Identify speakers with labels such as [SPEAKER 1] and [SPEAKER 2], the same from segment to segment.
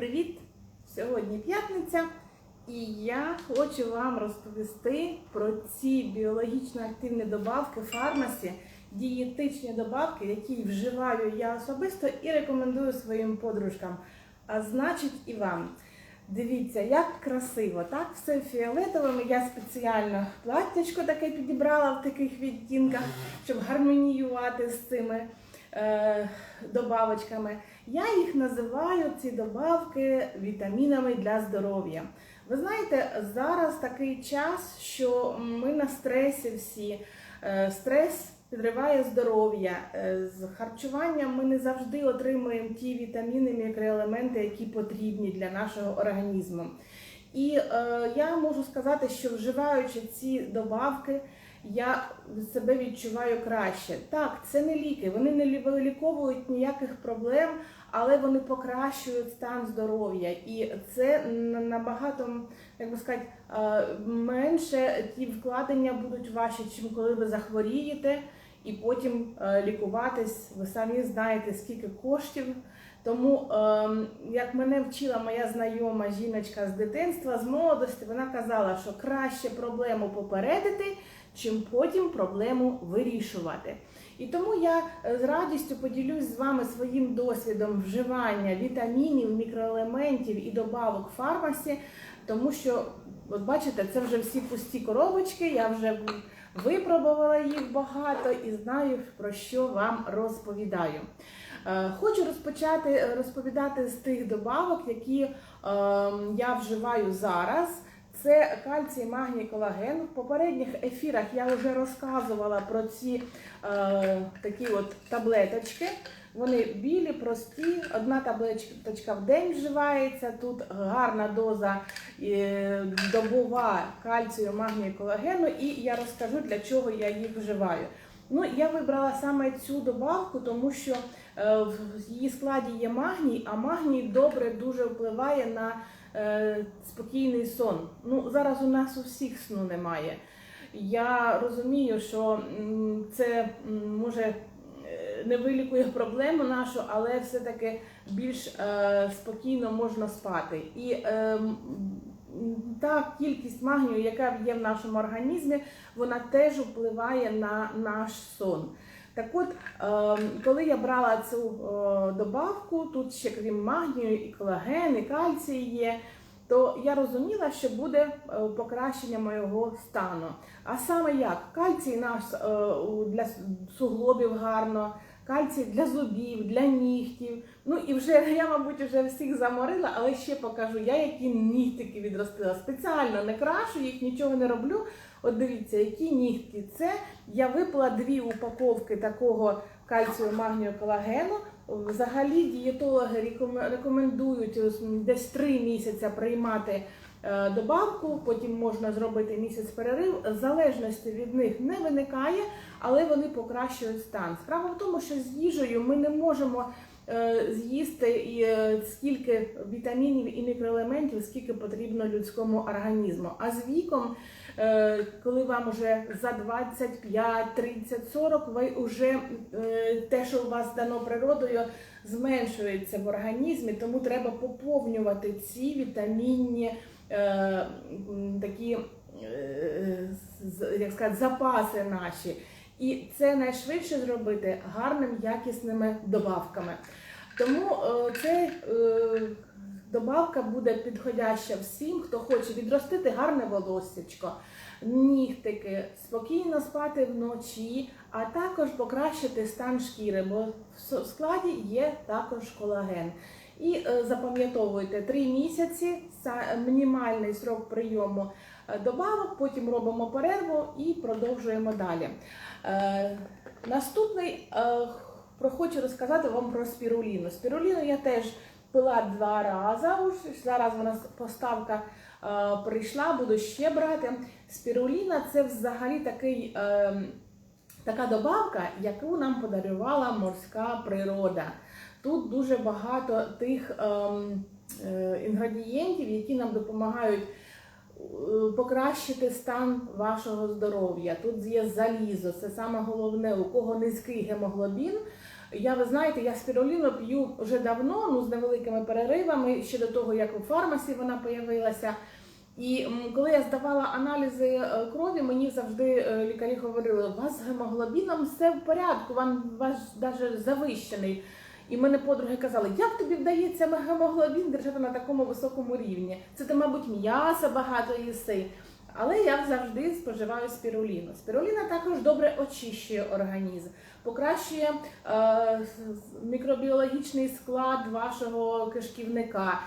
[SPEAKER 1] привіт! Сьогодні п'ятниця, і я хочу вам розповісти про ці біологічно активні добавки фармасі, дієтичні добавки, які вживаю я особисто і рекомендую своїм подружкам. А значить, і вам. Дивіться, як красиво, так? Все фіолетовим. Я спеціально платтячко таке підібрала в таких відтінках, щоб гармоніювати з цими добавочками. Я їх називаю ці добавки вітамінами для здоров'я. Ви знаєте, зараз такий час, що ми на стресі всі. Е, Стрес підриває здоров'я. Е, З харчуванням ми не завжди отримуємо ті вітаміни, мікроелементи, які потрібні для нашого організму. І е, я можу сказати, що вживаючи ці добавки, я себе відчуваю краще. Так, це не ліки, вони не лі- виліковують ніяких проблем, але вони покращують стан здоров'я. І це набагато, як би сказати, е, менше ті вкладення будуть ваші, чим коли ви захворієте і потім е, лікуватись. Ви самі знаєте, скільки коштів. Тому, ем, як мене вчила моя знайома жіночка з дитинства, з молодості, вона казала, що краще проблему попередити, чим потім проблему вирішувати. І тому я е, з радістю поділюсь з вами своїм досвідом вживання вітамінів, мікроелементів і добавок фармасі, тому що, от бачите, це вже всі пусті коробочки, я вже випробувала їх багато і знаю, про що вам розповідаю. Е, Хочу розпочати розповідати з тих добавок, які е, я вживаю зараз. Це кальцій, магній, колаген. В попередніх ефірах я вже розказувала про ці е, такі от таблеточки. Вони білі, прості. Одна таблеточка в день вживається. Тут гарна доза е, добова кальцію, магнію, колагену, і я розкажу, для чого я їх вживаю. Ну, я вибрала саме цю добавку, тому що е, в її складі є магній, а магній добре дуже впливає на спокійний сон. Ну, зараз у нас у всіх сну немає. Я розумію, що це може е, не вилікує проблему нашу, але все-таки більш е, спокійно можна спати. І е, та кількість магнію, яка є в нашому організмі, вона теж впливає на наш сон. Так от, е, коли я брала цю е, добавку, тут ще крім магнію, і колаген, і кальцій є, то я розуміла, що буде е, покращення моєго стану. А саме як? Кальцій нас е, для суглобів гарно, кальцій для зубів, для нігтів. Ну і вже я, мабуть, вже всіх заморила, але ще покажу. Я які нігтики відростила. Спеціально не крашу їх, нічого не роблю. От дивіться, які нігтки. Це я випила дві упаковки такого кальцію, магнію, колагену. Взагалі дієтологи рекомендують десь три місяці приймати е, добавку, потім можна зробити місяць перерив. Залежності від них не виникає, але вони покращують стан. Справа в тому, що з їжею ми не можемо е, з'їсти і е, скільки вітамінів і мікроелементів, скільки потрібно людському організму. А з віком, е, коли вам вже за 25, 30, 40, ви вже е, те, що у вас дано природою, зменшується в організмі, тому треба поповнювати ці вітамінні е, такі. е, Як сказати, запаси наші, і це найшвидше зробити гарним якісними добавками. Тому е, це е, добавка буде підходяща всім, хто хоче відростити гарне волоссячко, нігтики, спокійно спати вночі, а також покращити стан шкіри, бо в складі є також колаген. І е, запам'ятовуйте 3 місяці са- мінімальний срок прийому е, добавок, потім робимо перерву і продовжуємо далі. Е, наступний хочу розказати вам про спіруліну. Спіруліну я теж пила два рази. Уж зараз вона поставка е, прийшла, буду ще брати. Спіруліна це взагалі такий. Е, Така добавка, яку нам подарувала морська природа. Тут дуже багато тих ем, е, інгредієнтів, які нам допомагають е, покращити стан вашого здоров'я. Тут є залізо, це саме головне, у кого низький гемоглобін, Я, ви знаєте, я спіруліну п'ю вже давно, ну з невеликими переривами, ще до того, як у фармасі вона появилася. І коли я здавала аналізи е, крові, мені завжди е, лікарі говорили, у вас з гемоглобіном все в порядку, вам ваш навіть завищений. І мене подруги казали, як тобі вдається гемоглобін держати на такому високому рівні? Це ти, мабуть, м'яса багато їси. Але я завжди споживаю спіруліну. Спіруліна також добре очищує організм, покращує е, мікробіологічний склад вашого кишківника,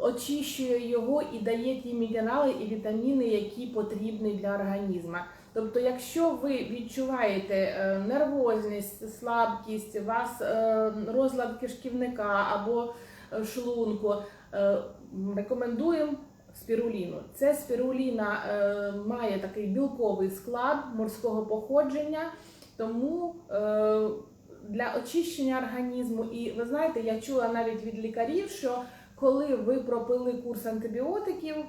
[SPEAKER 1] очищує його і дає ті мінерали і вітаміни, які потрібні для організму. Тобто, якщо ви відчуваєте е, нервозність, слабкість, у вас е, розлад кишківника або е, шлунку, рекомендуємо спіруліну. Це спіруліна має такий білковий склад морського походження, тому е, для очищення організму, і ви знаєте, я чула навіть від лікарів, що коли ви пропили курс антибіотиків, е,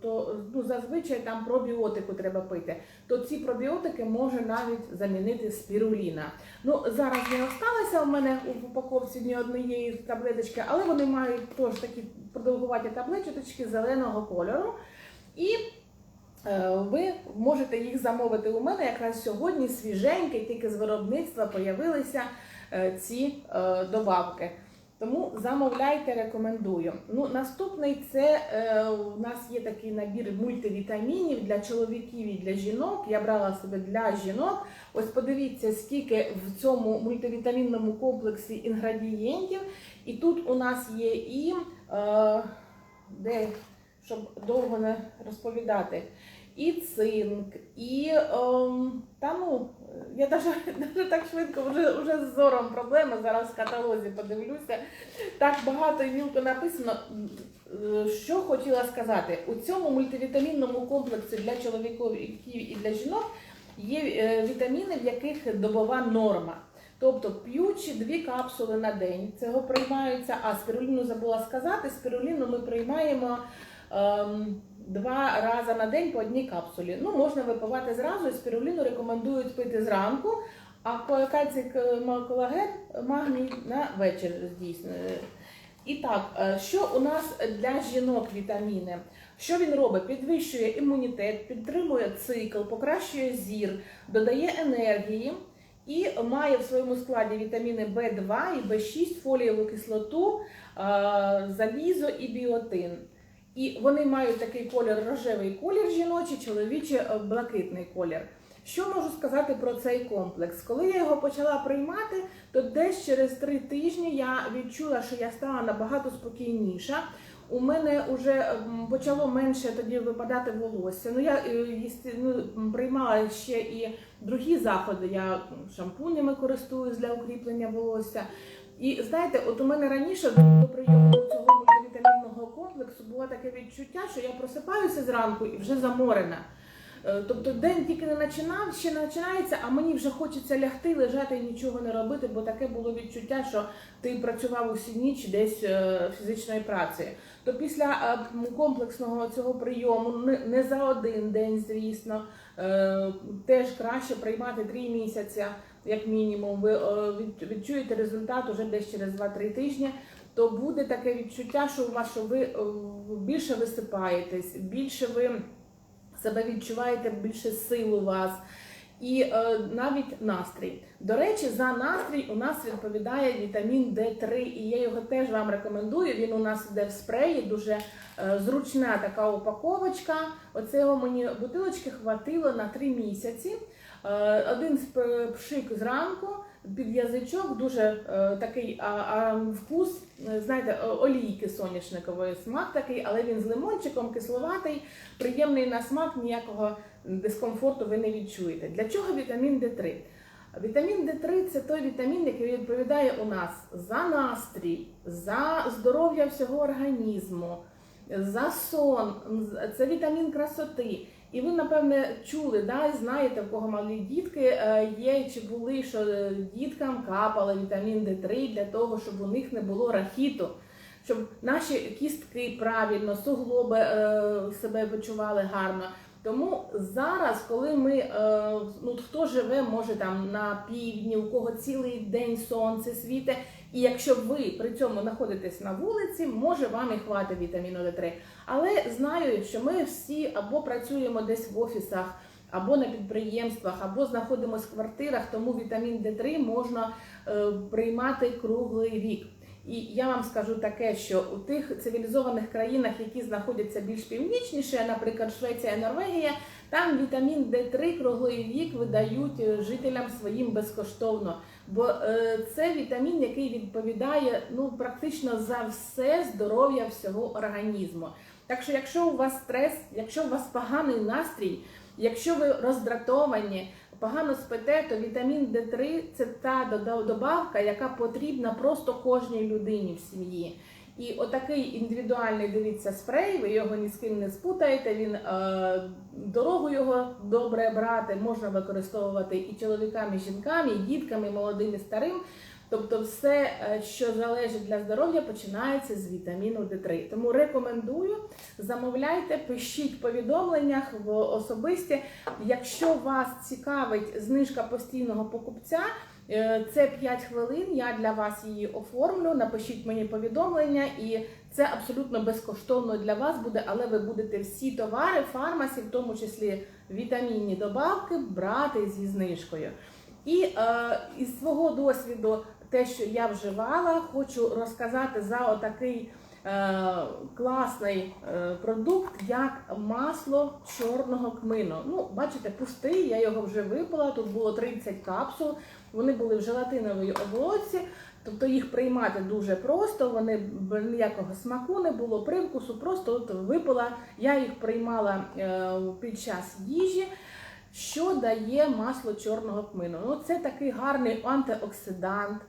[SPEAKER 1] то ну, зазвичай там пробіотику треба пити, то ці пробіотики може навіть замінити спіруліна. Ну зараз не осталося у мене у упаковці ні однієї таблеточки, але вони мають теж такі продовгуваті таблеточки зеленого кольору. І ви можете їх замовити у мене якраз сьогодні свіженькі, тільки з виробництва появилися е, ці е, добавки. Тому замовляйте, рекомендую. Ну, наступний це е, у нас є такий набір мультивітамінів для чоловіків і для жінок. Я брала себе для жінок. Ось подивіться, скільки в цьому мультивітамінному комплексі інгредієнтів. І тут у нас є і е, де, щоб довго не розповідати, і цинк, і ем, та ну, я навіть так швидко вже, вже з зором проблеми. Зараз в каталозі подивлюся. Так багато і мілко написано. Що хотіла сказати, у цьому мультивітамінному комплексі для чоловіків і для жінок є е, вітаміни, в яких добова норма. Тобто п'ючи дві капсули на день, цього приймаються, а спіруліну забула сказати, спіруліну ми приймаємо два рази на день по одній капсулі. Ну, можна випивати зразу, і спіруліну рекомендують пити зранку, а кальцій к- колаген, магній на вечір здійснює. І так, е, що у нас для жінок вітаміни? Що він робить? Підвищує імунітет, підтримує цикл, покращує зір, додає енергії і має в своєму складі вітаміни В2 і В6, фолієву кислоту, е, залізо і біотин. І вони мають такий колір рожевий колір жіночий, чоловічий е, блакитний колір. Що можу сказати про цей комплекс? Коли я його почала приймати, то десь через три тижні я відчула, що я стала набагато спокійніша. У мене вже почало менше тоді випадати волосся. Ну я е, ну, приймала ще і другі заходи. Я шампунями користуюсь для укріплення волосся. І знаєте, от у мене раніше до прийому цього мультивітамінного комплексу було таке відчуття, що я просипаюся зранку і вже заморена. Е, Тобто день тільки не починав, ще не починається, а мені вже хочеться лягти, лежати і нічого не робити, бо таке було відчуття, що ти працював усю ніч десь е, фізичної праці. То після е, комплексного цього прийому, не- за один день, звісно, теж краще приймати три місяці, як мінімум. Ви відчуєте результат уже десь через 2-3 тижні. То буде таке відчуття, що у вас що ви е, більше висипаєтесь, більше ви себе відчуваєте більше сил у вас. І е, навіть настрій. До речі, за настрій у нас відповідає вітамін D3, і я його теж вам рекомендую. Він у нас йде в спреї, дуже е, зручна така упаковочка. Оцього мені бутилочки хватило на 3 місяці. Е, один пшик зранку під язичок, дуже е, такий а, а, вкус, е, знаєте, олійки соняшникової смак такий, але він з лимончиком, кисловатий, приємний на смак, ніякого дискомфорту ви не відчуєте. Для чого вітамін Д3? Вітамін Д3 це той вітамін, який відповідає у нас за настрій, за здоров'я всього організму, за сон, це вітамін красоти. І ви, напевне, чули, да, знаєте, в кого малі дітки е, є чи були, що діткам капали вітамін Д3 для того, щоб у них не було рахіту, щоб наші кістки правильно, суглоби е, себе почували гарно. Тому зараз, коли ми е, ну хто живе, може там на півдні, у кого цілий день сонце світе, і якщо ви при цьому знаходитесь на вулиці, може вам і хватить вітаміну Д3. Але знаю, що ми всі або працюємо десь в офісах, або на підприємствах, або знаходимося в квартирах, тому вітамін Д3 можна е, приймати круглий рік. І я вам скажу таке, що у тих цивілізованих країнах, які знаходяться більш північніше, наприклад, Швеція Норвегія, там вітамін Д3 круглий рік видають е, жителям своїм безкоштовно. Бо е, це вітамін, який відповідає ну практично за все здоров'я всього організму. Так що, якщо у вас стрес, якщо у вас поганий настрій, якщо ви роздратовані, погано спите, то вітамін Д3 це та добавка, яка потрібна просто кожній людині в сім'ї. І отакий індивідуальний дивіться спрей, ви його ні з ким не спутаєте. Він е, дорогу його добре брати, можна використовувати і чоловікам, і жінкам, і діткам, і молодим, і старим. Тобто, все, е, що залежить для здоров'я, починається з вітаміну Д3. Тому рекомендую, замовляйте, пишіть в повідомленнях в особисті. Якщо вас цікавить знижка постійного покупця, це 5 хвилин. Я для вас її оформлю. Напишіть мені повідомлення, і це абсолютно безкоштовно для вас буде, але ви будете всі товари фармасі, в тому числі вітамінні добавки, брати зі знижкою. І е, із свого досвіду, те, що я вживала, хочу розказати за отакий е, класний е, продукт, як масло чорного кмину. Ну, бачите, пустий, я його вже випила. Тут було 30 капсул. Вони були в желатиновій оболоці. Тобто їх приймати дуже просто, вони без ніякого смаку не було, привкусу, просто от випила. Я їх приймала е, під час їжі. Що дає масло чорного кмину? Ну, це такий гарний антиоксидант,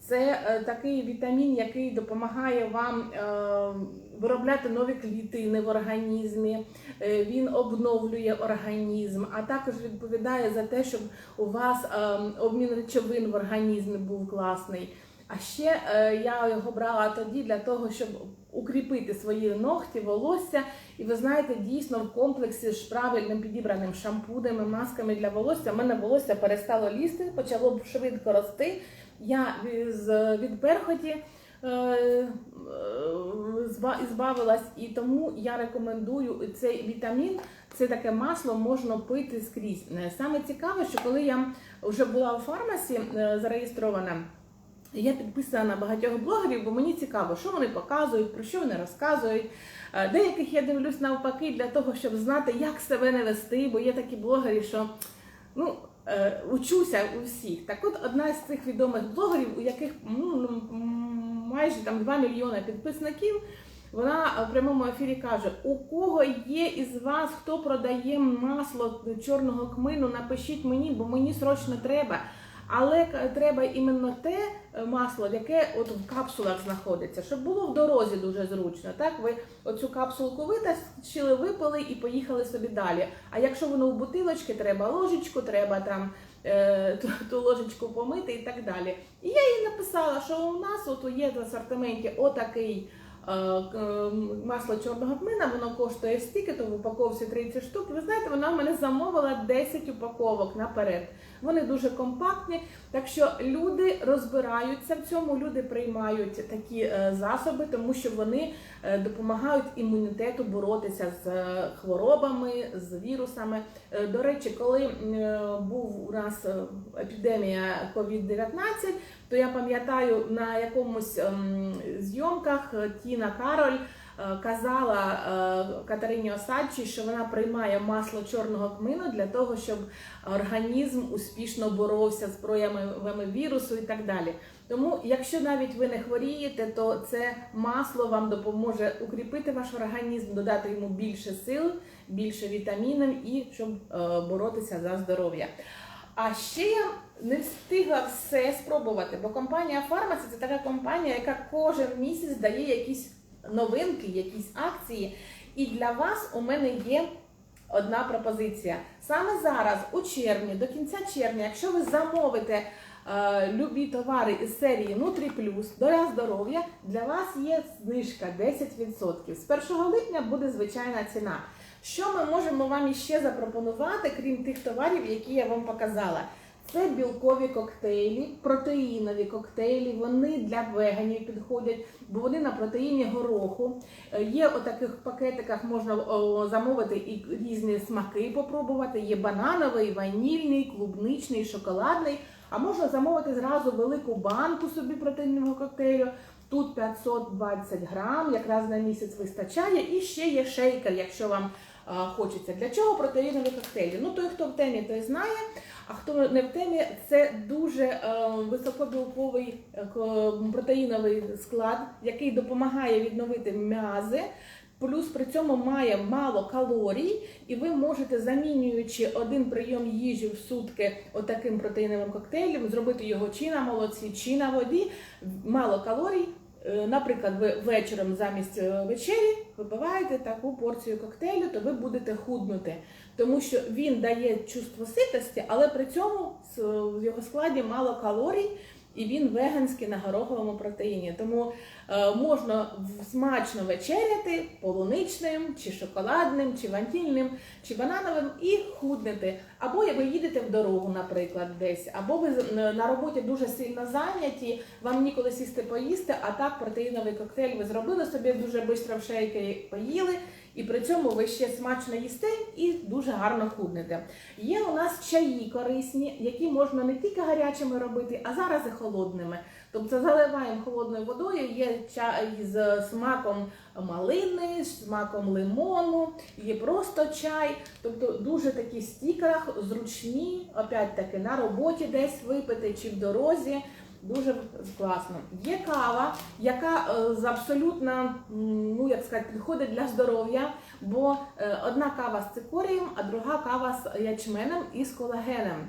[SPEAKER 1] це е, такий вітамін, який допомагає вам е, виробляти нові клітини в організмі. Е, він обновлює організм, а також відповідає за те, щоб у вас е, обмін речовин в організмі був класний. А ще е, я його брала тоді для того, щоб укріпити свої ногті, волосся. І ви знаєте, дійсно в комплексі з правильним підібраним шампунем і масками для волосся, в мене волосся перестало лізти, почало швидко рости. Я від перхоті збавилась, і тому я рекомендую цей вітамін. Це таке масло можна пити скрізь. Е, Саме цікаве, що коли я вже була у фармасі е, зареєстрована. Я підписана на багатьох блогерів, бо мені цікаво, що вони показують, про що вони розказують. Е, Деяких я дивлюсь навпаки для того, щоб знати, як себе не вести, бо є такі блогери, що ну, е, учуся у всіх. Так от одна з цих відомих блогерів, у яких ну, ну, майже там 2 мільйони підписників, вона в прямому ефірі каже: у кого є із вас, хто продає масло чорного кмину, напишіть мені, бо мені срочно треба. Але треба іменно те е, масло, яке от в капсулах знаходиться, щоб було в дорозі дуже зручно. Так, ви оцю капсулку витащили, випили і поїхали собі далі. А якщо воно в бутилочки, треба ложечку, треба там е, ту, ту ложечку помити і так далі. І я їй написала, що у нас от є в асортименті отакий. Е, Масло чорного кмина, воно коштує стільки, то в упаковці 30 штук. Ви знаєте, вона в мене замовила 10 упаковок наперед. Вони дуже компактні, так що люди розбираються в цьому, люди приймають такі е, засоби, тому що вони е, допомагають імунітету боротися з хворобами, з вірусами. До речі, коли був у нас епідемія COVID-19, то я пам'ятаю на якомусь ем, зйомках е, Тіна Кароль е, казала е, Катерині Осадчій, що вона приймає масло чорного кмину для того, щоб організм успішно боровся з проявами вірусу і так далі. Тому, якщо навіть ви не хворієте, то це масло вам допоможе укріпити ваш організм, додати йому більше сил, більше вітамінів і щоб боротися за здоров'я. А ще я не встигла все спробувати, бо компанія Фармаці це така компанія, яка кожен місяць дає якісь новинки, якісь акції. І для вас у мене є одна пропозиція. Саме зараз, у червні, до кінця червня, якщо ви замовите е, любі товари із серії Нутрі Плюс для здоров'я, для вас є знижка 10%. З 1 липня буде звичайна ціна. Що ми можемо вам іще запропонувати, крім тих товарів, які я вам показала? Це білкові коктейлі, протеїнові коктейлі. Вони для веганів підходять, бо вони на протеїні гороху. Е, Є у таких пакетиках можна замовити і різні смаки попробувати. Є банановий, ванільний, клубничний, шоколадний. А можна замовити зразу велику банку собі протеїнового коктейлю. Тут 520 грам, якраз на місяць вистачає. І ще є шейкер, якщо вам хочеться. Для чого протеїнові коктейлі? Ну той, хто в темі, той знає. А хто не в темі, це дуже е, високобілковий е, протеїновий склад, який допомагає відновити м'язи. Плюс при цьому має мало калорій, і ви можете, замінюючи один прийом їжі в сутки отаким протеїновим коктейлем, зробити його чи на молоці, чи на воді, мало калорій. Е, Наприклад, ви вечором замість е, вечері випиваєте таку порцію коктейлю, то ви будете худнути, тому що він дає чувство ситості, але при цьому в його складі мало калорій. І він веганський на гороховому протеїні. Тому е, можна смачно вечеряти полуничним, чи шоколадним, чи ванільним, чи банановим і худнете. Або ви їдете в дорогу, наприклад, десь, або ви на на роботі дуже сильно зайняті, вам ніколи сісти поїсти, а так протеїновий коктейль ви зробили собі дуже швидко в шейки поїли, і при цьому ви ще смачно їсте і дуже гарно худнете. Є у нас чаї корисні, які можна не тільки гарячими робити, а зараз і холодними. Тобто заливаємо холодною водою, є чай з смаком малини, з смаком лимону, є просто чай. Тобто дуже такі стікерах, зручні, опять таки на роботі десь випити чи в дорозі. Дуже класно. Є кава, яка е, з абсолютно, ну як сказати, підходить для здоров'я, бо е, одна кава з цикорієм, а друга кава з ячменем і з колагеном.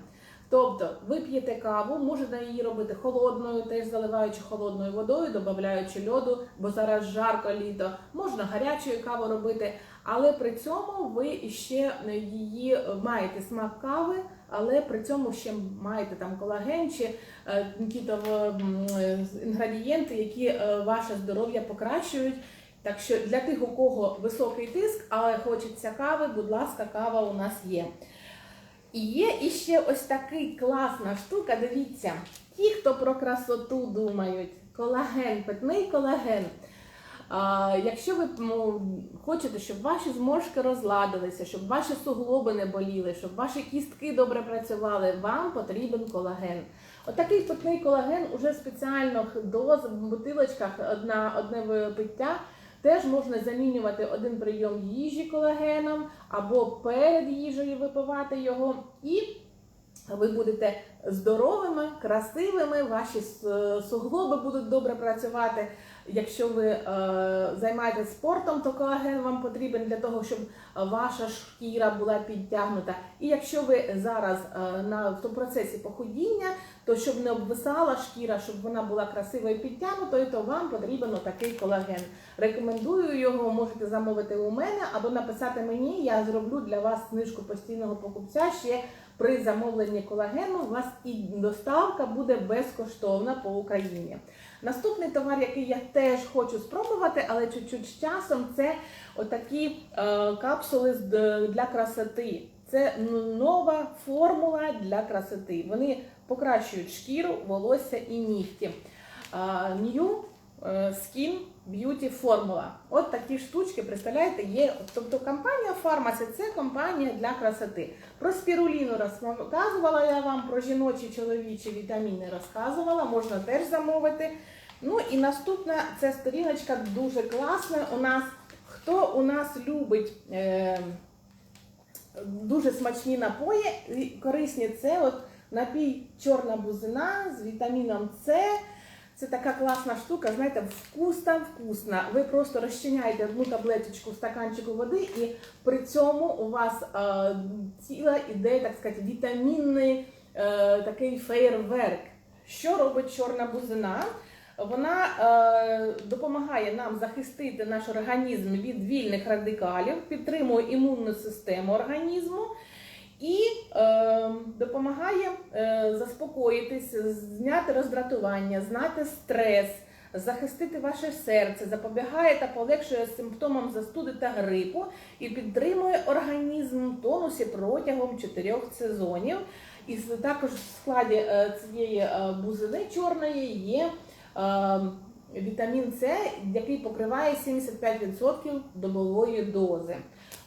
[SPEAKER 1] Тобто ви п'єте каву, можете її робити холодною, теж заливаючи холодною водою, додаючи льоду, бо зараз жарко літо. Можна гарячою каву робити, але при цьому ви ще її маєте смак кави, але при цьому ще маєте там колаген чи е, якісь м, е, інгредієнти, які е, ваше здоров'я покращують. Так що для тих, у кого високий тиск, але хочеться кави, будь ласка, кава у нас є. І є іще ось такий класна штука. Дивіться, ті, хто про красоту думають, колаген, питний колаген. Якщо ви ну, хочете, щоб ваші зморшки розладилися, щоб ваші суглоби не боліли, щоб ваші кістки добре працювали, вам потрібен колаген. Отакий питний колаген уже спеціально доз в бутилочках на одне пиття. Теж можна замінювати один прийом їжі колагеном або перед їжею випивати його, і ви будете здоровими, красивими, ваші суглоби будуть добре працювати. Якщо ви е, займаєтесь спортом, то колаген вам потрібен для того, щоб ваша шкіра була підтягнута. І якщо ви зараз е, на в тому процесі похудіння, то щоб не обвисала шкіра, щоб вона була красивою підтягнутою, то вам потрібен такий колаген. Рекомендую його, можете замовити у мене або написати мені. Я зроблю для вас знижку постійного покупця. Ще при замовленні колагену у вас і доставка буде безкоштовна по Україні. Наступний товар, який я теж хочу спробувати, але чуть-чуть з часом, це отакі е, капсули для красоти. Це нова формула для красоти. Вони покращують шкіру, волосся і нігті. New е, Skin Beauty Formula. От такі штучки, представляєте, є. Тобто компанія Фармасі це компанія для красоти. Про спіруліну розказувала я вам, про жіночі чоловічі вітаміни розказувала, можна теж замовити. Ну і наступна ця сторіночка дуже класна. У нас хто у нас любить. Е, Дуже смачні напої, корисні це от напій чорна бузина з вітаміном С. Це така класна штука, знаєте, вкусна, вкусна. Ви просто розчиняєте одну таблеточку в стаканчику води, і при цьому у вас е, ціла іде, так сказати, вітамінний е, такий фейерверк. Що робить чорна бузина? Вона е, допомагає нам захистити наш організм від вільних радикалів, підтримує імунну систему організму і е, допомагає е, заспокоїтись, зняти роздратування, знати стрес, захистити ваше серце, запобігає та полегшує симптомам застуди та грипу і підтримує організм в тонусі протягом чотирьох сезонів. І також в складі е, цієї е, бузини чорної є е, вітамін С, який покриває 75% добової дози.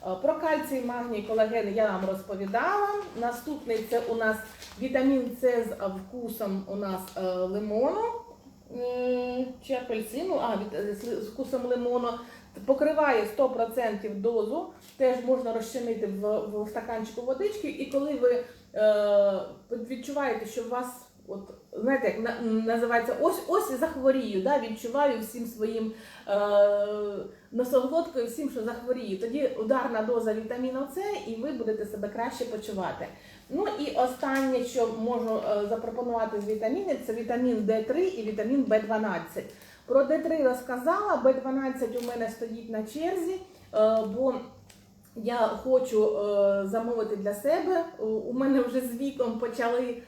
[SPEAKER 1] Е, Про кальцій, магній, колаген я вам розповідала. Наступний це у нас вітамін С з вкусом у нас е, лимону чи апельсину, а е, з вкусом лимону. Покриває 100% дозу, теж можна розчинити в, в стаканчику водички, і коли ви е, відчуваєте, що у вас, от знаєте, як на, називається ось ось і захворію, да, відчуваю всім своїм е, носоглоткою, всім, що захворію. Тоді ударна доза вітаміну С, і ви будете себе краще почувати. Ну і останнє, що можу е, запропонувати з вітамінів, це вітамін Д3 і вітамін В12. Про Д3 розказала, Б12 у мене стоїть на черзі, е, бо я хочу е, замовити для себе. У- мене вже з віком почали, е,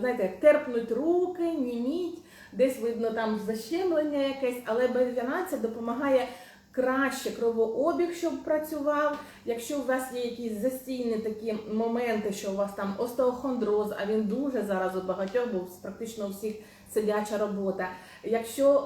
[SPEAKER 1] знаєте, як терпнуть руки, німіть, десь видно там защемлення якесь, але Б12 допомагає краще кровообіг, щоб працював. Якщо у вас є якісь застійні такі моменти, що у вас там остеохондроз, а він дуже зараз у багатьох, бо практично у всіх сидяча робота. Якщо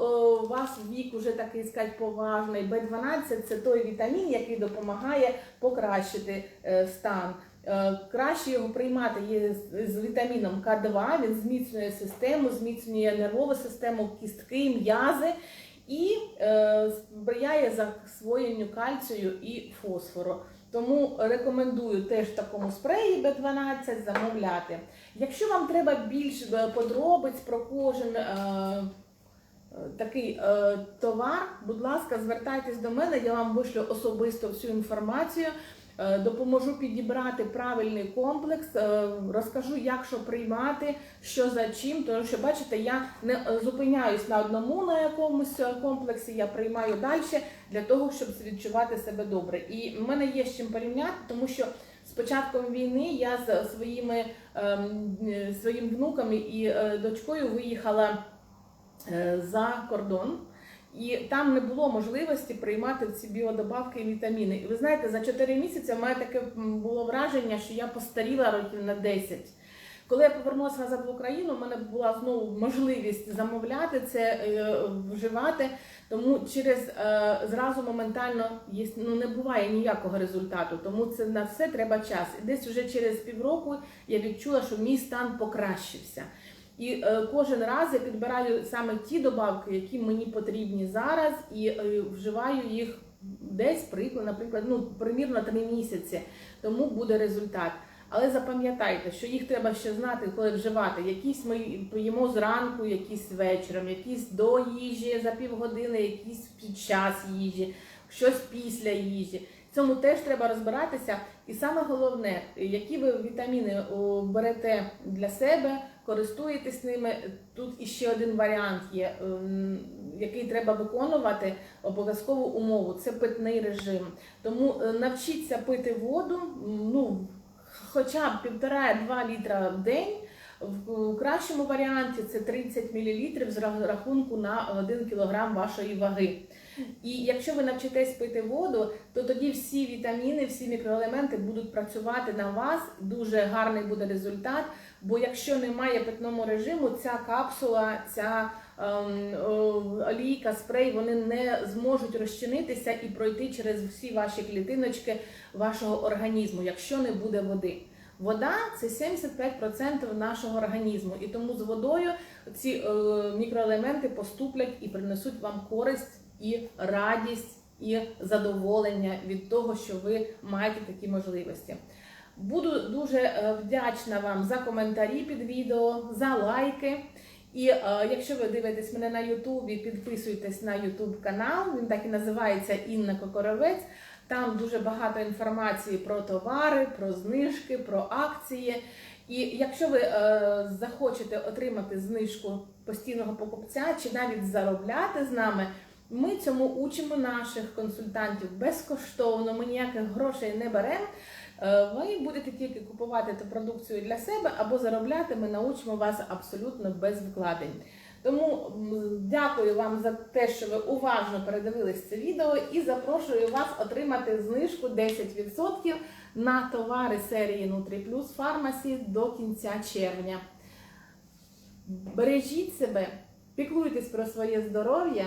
[SPEAKER 1] у вас вік уже такий сказать, поважний, Б12 це той вітамін, який допомагає покращити е, стан. Е, Краще його приймати є з- вітаміном К2, він зміцнює систему, зміцнює нервову систему, кістки, м'язи і е, сприяє засвоєнню кальцію і фосфору. Тому рекомендую теж такому спреї B12 замовляти. Якщо вам треба більш е, подробиць про кожен такий е, товар, будь ласка, звертайтесь до мене, я вам вишлю особисто всю інформацію. е, Допоможу підібрати правильний комплекс, е, розкажу, як що приймати, що за чим. Тому що бачите, я не е, зупиняюсь на одному на якомусь е, комплексі, я приймаю далі для того, щоб відчувати себе добре. І в мене є з чим порівняти, тому що з початком війни я з своїми ем, е, своїм внуком і дочкою виїхала за кордон. І там не було можливості приймати ці біодобавки і вітаміни. І ви знаєте, за 4 місяці в мене таке було враження, що я постаріла років на 10. Коли я повернулася назад в Україну, в мене була знову можливість замовляти це, е, вживати. Тому через е, зразу моментально є, ну, не буває ніякого результату. Тому це на все треба час. І десь вже через півроку я відчула, що мій стан покращився. І е, кожен раз я підбираю саме ті добавки, які мені потрібні зараз, і е, вживаю їх десь приклад, наприклад, ну примірно три місяці. Тому буде результат. Але запам'ятайте, що їх треба ще знати, коли вживати. Якісь ми поїмо зранку, якісь вечором, якісь до їжі за півгодини, якісь під час їжі, щось після їжі. Цьому теж треба розбиратися. І саме головне, які ви вітаміни берете для себе, користуєтесь ними. Тут іще один варіант є, ем, який треба виконувати обов'язкову умову. Це питний режим. Тому е, навчіться пити воду. Ну хоча б півтора-два літра в день. В кращому варіанті це 30 мл з рахунку на 1 кг вашої ваги. І якщо ви навчитесь пити воду, то тоді всі вітаміни, всі мікроелементи будуть працювати на вас. Дуже гарний буде результат. Бо якщо немає питному режиму, ця капсула, ця ем, олійка, спрей, вони не зможуть розчинитися і пройти через всі ваші клітиночки вашого організму, якщо не буде води. Вода це 75% нашого організму, і тому з водою ці е, мікроелементи поступлять і принесуть вам користь і радість, і задоволення від того, що ви маєте такі можливості. Буду дуже е, вдячна вам за коментарі під відео, за лайки. І е, якщо ви дивитесь мене на Ютубі, підписуйтесь на Ютуб канал. Він так і називається Інна Кокоровець. Там дуже багато інформації про товари, про знижки, про акції. І якщо ви е, захочете отримати знижку постійного покупця чи навіть заробляти з нами, ми цьому учимо наших консультантів безкоштовно. Ми ніяких грошей не беремо. Е, Ви будете тільки купувати ту продукцію для себе або заробляти. Ми научимо вас абсолютно без вкладень. Тому дякую вам за те, що ви уважно передивились це відео, і запрошую вас отримати знижку 10% на товари серії Нутрі Фармасі до кінця червня. Бережіть себе, піклуйтесь про своє здоров'я